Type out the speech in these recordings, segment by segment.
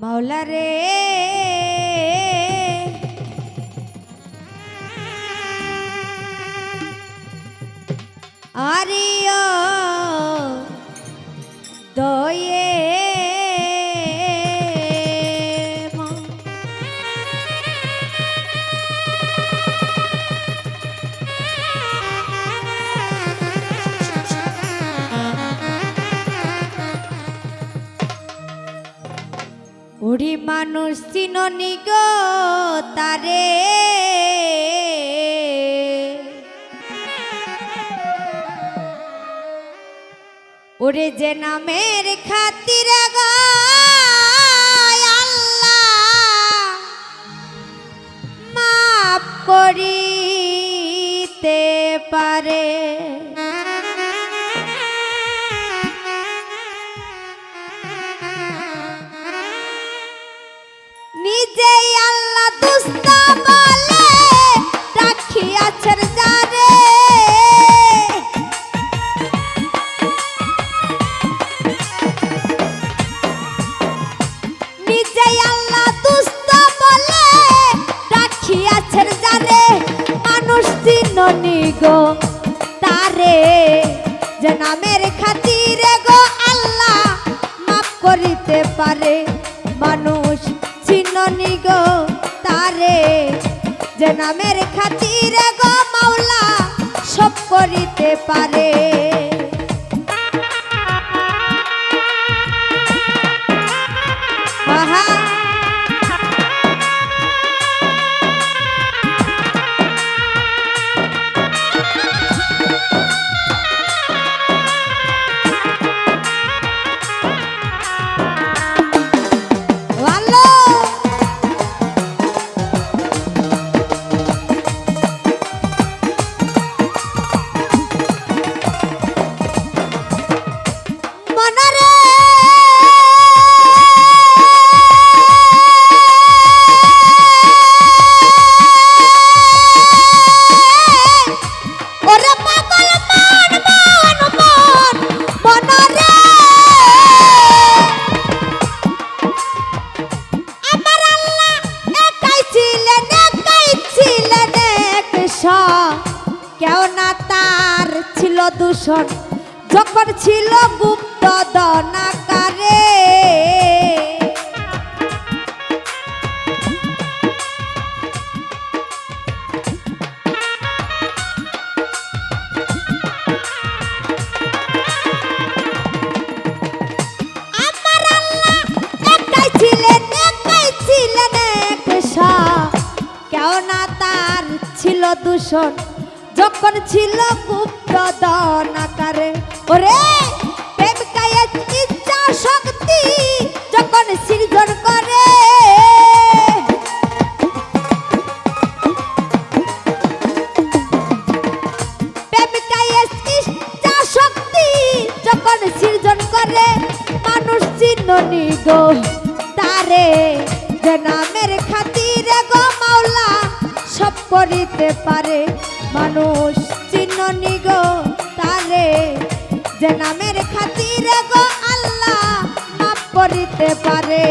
মাওলা রে আরিয় দয়ে মানুষ চিননি গো তারে। ওরে যে নামের খাতির গো আল্লাহ মাফ করিতে গো তারে, যে নামের খাতিরে গো আল্লাহ মাফ করিতে পারে। মানুষ চিননি গো তারে, যে নামের খাতিরে গো মাওলা সব করিতে পারে। দূষণ যখন ছিল গুপ্ত দনাকারে দূষণ। যখন ছিল গুপ্ত কায়ের ইচ্ছা শক্তি যখন সৃজন করে। প্রেম কায়ের শক্তি যখন সৃজন করে, মানুষ চিহ্নি গো তারে। যে নামের খাতিরে গো মাওলা সব করিতে পারে মানুষ। চিহ্নি গো তারে যে নামের খাতিরে গো আল্লাহ মাফ করিতে পারে।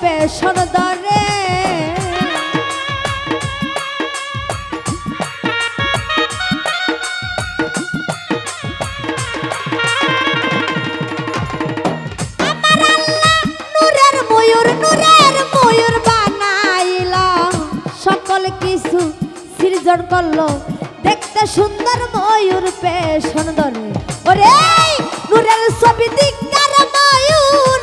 পেশন আমার ময়ূর সৃজন করল। দেখতে সুন্দর ময়ূর পেশন ধরে। ওরে, নূরের ছবি দিককার ময়ূর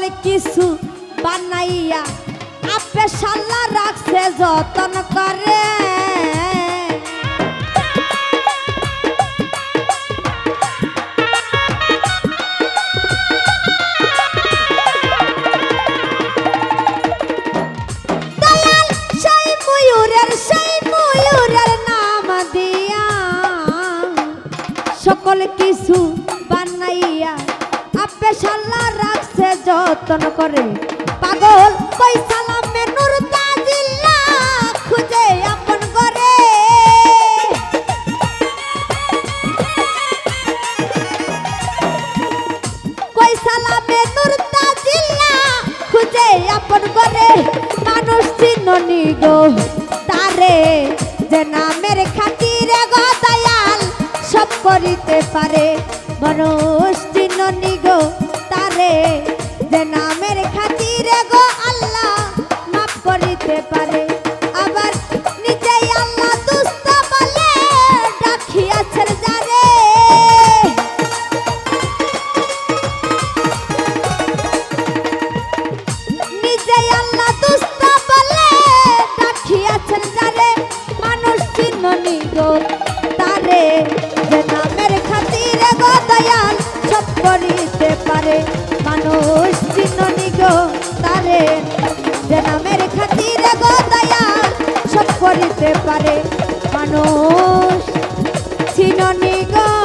সকল কিছু বানাইয়া আপে সাল্লা রাখছে যতন করে। সকল কিছু বানাইয়া আপে সাল্লা রাখছে যতন করে। পাগল, কই সালামে নূর তারে, যে নামের খাতিরে গো সব করিতে পারে। মানুষ চিননি গো তারে যে খাতিরে গো আল্লাহ মাফ করিতে পারে। আবার নিজেই আল্লাহ দুস্ত বলে ডাকিয়াছেন যারে নিজে আল্লাহ নিগো তারে? যে নামের খাতিরে গো সব করিতে পারে। মানুষ চিহ্ন নিগো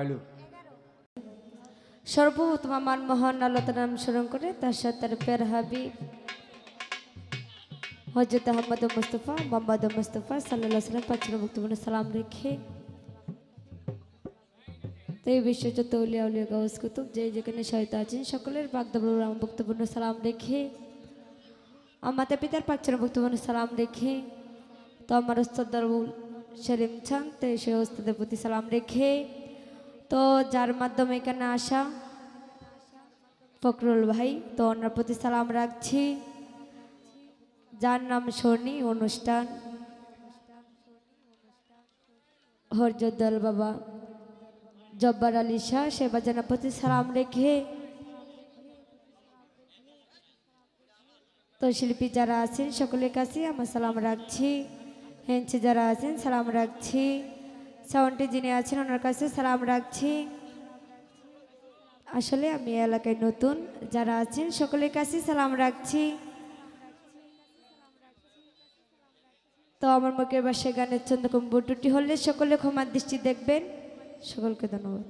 হ্যালো সর্বপ্রথম আমার মহান আল্লাহ নাম স্মরণ করে, তার সাথে তার পের হাবিব হজরত আহমদ মুস্তফা, মোহাম্মদ মুস্তফা সাল্লাহ সাল্লাম পাঁচজন বক্তব্য সালাম রেখে তো এই বিশ্ব যত উলিয়া উলিয়া গাউস কুতুব, যে যেখানে সহায়তা আছেন, সকলের বাগদাবুর বক্তব্য সালাম রেখে আমাদের পিতার পাঁচজন বক্তব্য সালাম রেখে, তো আমার ওস্তাদারুল সেলিম খান, তো সেই ওস্তাদের প্রতি সালাম রেখে তো যার মাধ্যমে এখানে আসা, ফখরুল ভাই, তো ওনার প্রতি সালাম রাখছি। যার নাম শনি অনুষ্ঠান। হরজদ্দল বাবা, জব্বার আলী শাহ, সে বাজানোর প্রতি সালাম রেখে তো শিল্পী যারা আছেন সকলের কাছে আমার সালাম রাখছি। হেঞ্চে যারা আছেন, সালাম রাখছি। সাউন্ডে যিনি আছেন, ওনার কাছে সালাম রাখছি। আসলে আমি এলাকায় নতুন, যারা আছেন সকলের কাছে সালাম রাখছি। তো আমার মুখের বাসায় গানের চন্দ্রকম বুটুটি হলে সকলে ক্ষমার দৃষ্টি দেখবেন। সকলকে ধন্যবাদ।